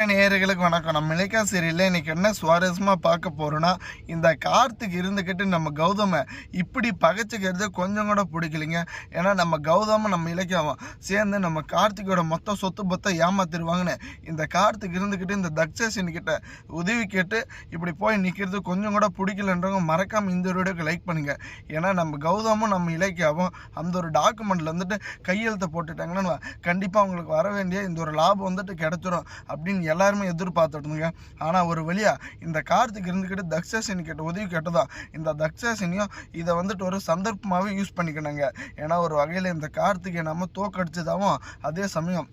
நேயர்களுக்கு வணக்கம். நம்ம இலக்கா சீரியலில் இன்னைக்கு என்ன சுவாரஸ்யமாக பார்க்க போகிறோன்னா இந்த கார்த்திக் இருந்துக்கிட்டு நம்ம கௌதமை இப்படி பகைச்சிக்கிறது கொஞ்சம் கூட பிடிக்கலைங்க. ஏன்னா நம்ம கௌதமும் நம்ம இலக்கியாவும் சேர்ந்து நம்ம கார்த்திகோட மொத்த சொத்து பத்தை ஏமாத்திடுவாங்கன்னு. இந்த கார்த்திக் இருந்துக்கிட்டு இந்த தக்ஷேஷன் கிட்ட உதவி கேட்டு இப்படி போய் நிற்கிறது கொஞ்சம் கூட பிடிக்கலன்றவங்க மறக்காமல் இந்த வீடியோக்கு லைக் பண்ணுங்க. ஏன்னா நம்ம கௌதமும் நம்ம இலக்கியாவும் அந்த ஒரு டாக்குமெண்ட்டில் வந்துட்டு கையெழுத்தை போட்டுட்டாங்கன்னா கண்டிப்பாக அவங்களுக்கு வர வேண்டிய இந்த ஒரு லாபம் வந்துட்டு கிடைச்சிரும் அப்படின்னு எல்லாருமே எதிர்பார்த்துட்டுங்க ஆனால் ஒரு வழியா இந்த கார்த்திக் இருந்துக்கிட்டு தக்ஷாசினி கிட்ட உதவி கேட்டதான் இந்த தக்ஷாசினியும் இதை வந்துட்டு ஒரு சந்தர்ப்பமாகவே யூஸ் பண்ணிக்கணுங்க ஏன்னா ஒரு வகையில் இந்த கார்த்திகை நம்ம தோக்கடிச்சதாகவும் அதே சமயம்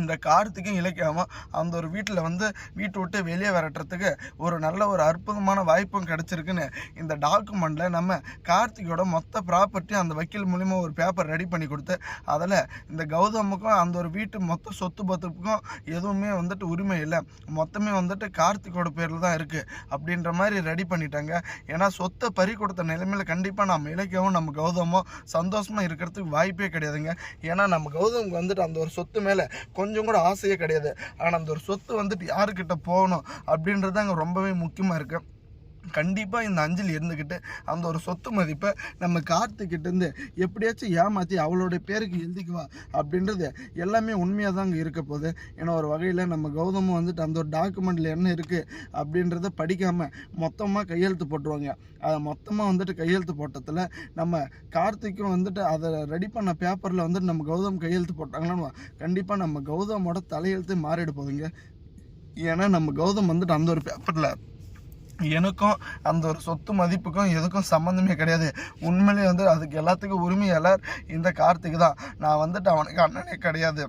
இந்த கார்த்திக்கும் இலக்கியாவும் அந்த ஒரு வீட்டில் வந்து வீட்டை விட்டு வெளியே விரட்டுறதுக்கு ஒரு நல்ல ஒரு அற்புதமான வாய்ப்பும் கிடச்சிருக்குன்னு இந்த டாக்குமெண்ட்டில் நம்ம கார்த்திகோட மொத்த ப்ராப்பர்ட்டியும் அந்த வக்கீல் மூலிமா ஒரு பேப்பர் ரெடி பண்ணி கொடுத்து அதில் இந்த கௌதமுக்கும் அந்த ஒரு வீட்டு மொத்த சொத்து பத்துக்கும் எதுவுமே வந்துட்டு உரிமை இல்லை. மொத்தமே வந்துட்டு கார்த்திகோட பேரில் தான் இருக்குது அப்படின்ற மாதிரி ரெடி பண்ணிட்டாங்க. ஏன்னா சொத்தை பறி கொடுத்த நிலைமையில் கண்டிப்பாக நம்ம இலக்கியமும் நம்ம கௌதமும் சந்தோஷமாக இருக்கிறதுக்கு வாய்ப்பே கிடையாதுங்க. ஏன்னா நம்ம கௌதமுக்கு வந்துட்டு அந்த ஒரு சொத்து மேலே கொஞ்சம் கூட ஆசையே கிடையாது. ஆனால் அந்த ஒரு சொத்து வந்துட்டு யாருக்கிட்ட போகணும் அப்படின்றது அங்கே ரொம்பவே முக்கியமாக இருக்குது கண்டிப்பாக இந்த அஞ்சலி இருந்துக்கிட்டு அந்த ஒரு சொத்து மதிப்பை நம்ம கார்த்திக்கிட்டேருந்து எப்படியாச்சும் ஏமாற்றி அவளோட பேருக்கு எழுதிக்குவா அப்படின்றது எல்லாமே உண்மையாக தான் அங்கே இருக்க போகுது. ஏன்னா ஒரு வகையில் நம்ம கௌதமும் வந்துட்டு அந்த ஒரு டாக்குமெண்ட்டில் என்ன இருக்குது அப்படின்றத படிக்காமல் மொத்தமாக கையெழுத்து போட்டுருவாங்க. அதை மொத்தமாக வந்துட்டு கையெழுத்து போட்டதில் நம்ம கார்த்திக்கும் வந்துட்டு அதை ரெடி பண்ண பேப்பரில் வந்துட்டு நம்ம கௌதம் கையெழுத்து போட்டாங்களான்னு கண்டிப்பாக நம்ம கௌதமோட தலையெழுத்து மாறிட போதுங்க ஏன்னா நம்ம கௌதம் வந்துட்டு அந்த ஒரு பேப்பரில் எனக்கும் அந்த ஒரு சொத்து மதிப்புக்கும் எதுக்கும் சம்மந்தமே கிடையாது. உண்மையிலே வந்து அதுக்கு எல்லாத்துக்கும் உரிமையாளர் இந்த கார்த்திக் தான். நான் வந்துட்டு அவனுக்கு அண்ணனே கிடையாது.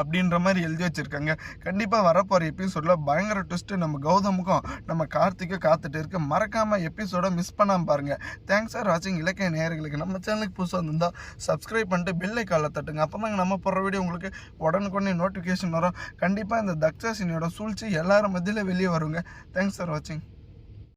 அப்படின்ற மாதிரி எழுதி வச்சுருக்காங்க. கண்டிப்பாக வரப்போகிற எபிசோடில் பயங்கர ட்விஸ்ட்டு நம்ம கௌதமுக்கும் நம்ம கார்த்திக்கும் காத்துட்டு இருக்கு. மறக்காமல் எபிசோட மிஸ் பண்ணாமல் பாருங்கள் தேங்க்ஸ் ஃபார் வாட்சிங் இலக்கிய நேர்களுக்கு நம்ம சேனலுக்கு புதுசாக வந்திருந்தால் சப்ஸ்கிரைப் பண்ணிட்டு பில்லை காலை தட்டுங்க. அப்போ தாங்க நம்ம போடுற வீடியோ உங்களுக்கு உடனுக்குடனே நோட்டிஃபிகேஷன் வரும். கண்டிப்பாக இந்த தக்ஷாசினியோட சூழ்ச்சி எல்லாரும் மத்தியில் வெளியே வருங்க. தேங்க்ஸ் ஃபார் வாட்சிங்